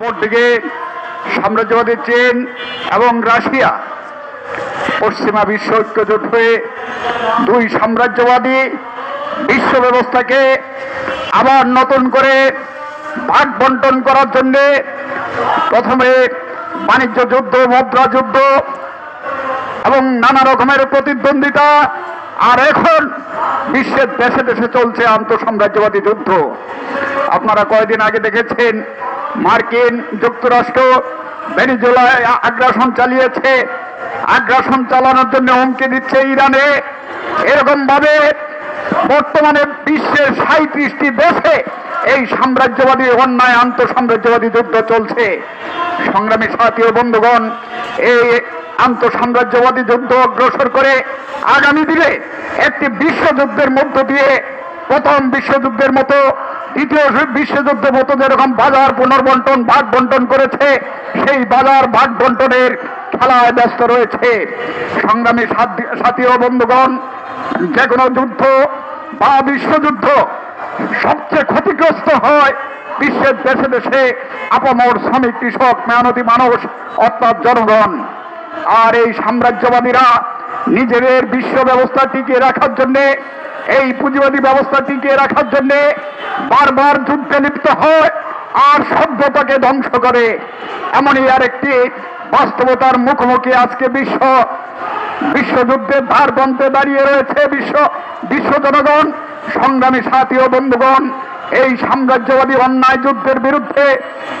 অপরদিকে সাম্রাজ্যবাদী চীন এবং রাশিয়া পশ্চিমা বিশ্ব ঐক্যজোট হয়ে দুই সাম্রাজ্যবাদী বিশ্ব ব্যবস্থাকে আবার নতুন করে ভাগ বন্টন করার জন্য প্রথমে বাণিজ্য যুদ্ধ, মুদ্রা যুদ্ধ এবং নানা রকমের প্রতিদ্বন্দ্বিতা আর এখন বিশ্বের দেশে দেশে চলছে আন্তঃসাম্রাজ্যবাদী যুদ্ধ। আপনারা কয়েকদিন আগে দেখেছেন মার্কিন যুক্তরাষ্ট্র ভেনিজুলায় আগ্রাসন চালিয়েছে। আগ্রাসন চালানোর জন্য হুমকি দিচ্ছে ইরানে। এরকম ভাবে বর্তমানে বিশ্বের সাঁত্রিশটি দেশে এই সাম্রাজ্যবাদী অন্যায় আন্তঃসাম্রাজ্যবাদী যুদ্ধ চলছে। সংগ্রামী সাথী বন্ধুগণ, এই আন্তঃসাম্রাজ্যবাদী যুদ্ধ অগ্রসর করে আগামী দিনে একটি বিশ্বযুদ্ধের মধ্য দিয়ে প্রথম বিশ্বযুদ্ধের মতো দ্বিতীয় বিশ্বযুদ্ধের মতো যেরকম বাজার পুনর্বন্টন ভাগ বন্টন করেছে, সেই বাজার ভাগ বন্টনের খেলায় ব্যস্ত রয়েছে। সংগ্রামী সাথী ও বন্ধুগণ যে কোনো যুদ্ধ বা বিশ্বযুদ্ধ সবচেয়ে ক্ষতিগ্রস্ত হয় বিশ্বের দেশে দেশে আপামর শ্রমিক, কৃষক, মেহনতি মানুষ, অর্থাৎ জনগণ। আর এই সাম্রাজ্যবাদীরা নিজেদের বিশ্ব ব্যবস্থা টিকিয়ে রাখার জন্যে এই পুঁজিবাদী ব্যবস্থা টিকিয়ে রাখার জন্যে বারবার যুদ্ধে লিপ্ত হয় আর সভ্যতাকে ধ্বংস করে। এমনই আর একটি বাস্তবতার মুখোমুখি আজকে বিশ্ব। বিশ্বযুদ্ধের ধার দন্তে দাঁড়িয়ে রয়েছে বিশ্ব বিশ্ব জনগণ, সংগ্রামী সাথী ও বন্ধুগণ। এই সাম্রাজ্যবাদী অন্যায় যুদ্ধের বিরুদ্ধে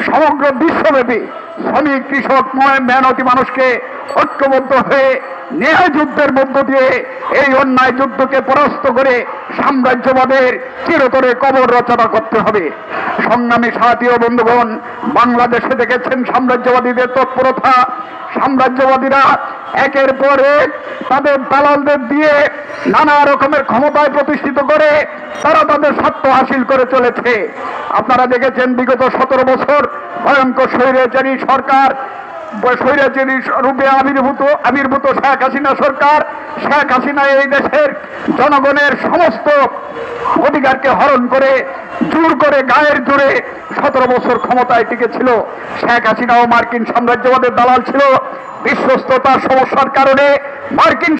সমগ্র বিশ্বব্যাপী শ্রমিক, কৃষক মেহনতি মানুষকে ঐক্যবদ্ধ হয়ে ন্যায় যুদ্ধের মধ্য দিয়ে এই অন্যায় যুদ্ধকে পরাস্ত করে সাম্রাজ্যবাদের চিরতরে কবর রচনা করতে হবে। সংগ্রামী সাথী ও বন্ধুগণ, বাংলাদেশে দেখেছেন সাম্রাজ্যবাদীদের তৎপরতা। সাম্রাজ্যবাদীরা একের পর এক তাদের দালালদের দিয়ে নানা রকমের ক্ষমতায় প্রতিষ্ঠিত করে তারা তাদের স্বার্থ হাসিল করে চলেছে। আপনারা দেখেছেন বিগত সতেরো বছর ভয়ঙ্কর স্বৈরাচারী সরকার স্বৈরাচারী রূপে আবির্ভূত আবির্ভূত শেখ হাসিনা সরকার। শেখ হাসিনা এই দেশের জনগণের সমস্ত অধিকারকে হরণ করে, জোর করে, গায়ের জোরে সতেরো বছর ক্ষমতায় টিকেছিল। শেখ ও মার্কিন সাম্রাজ্যবাদের দালাল ছিল। বিশ্বস্ততার সমস্যার কারণে মার্কিন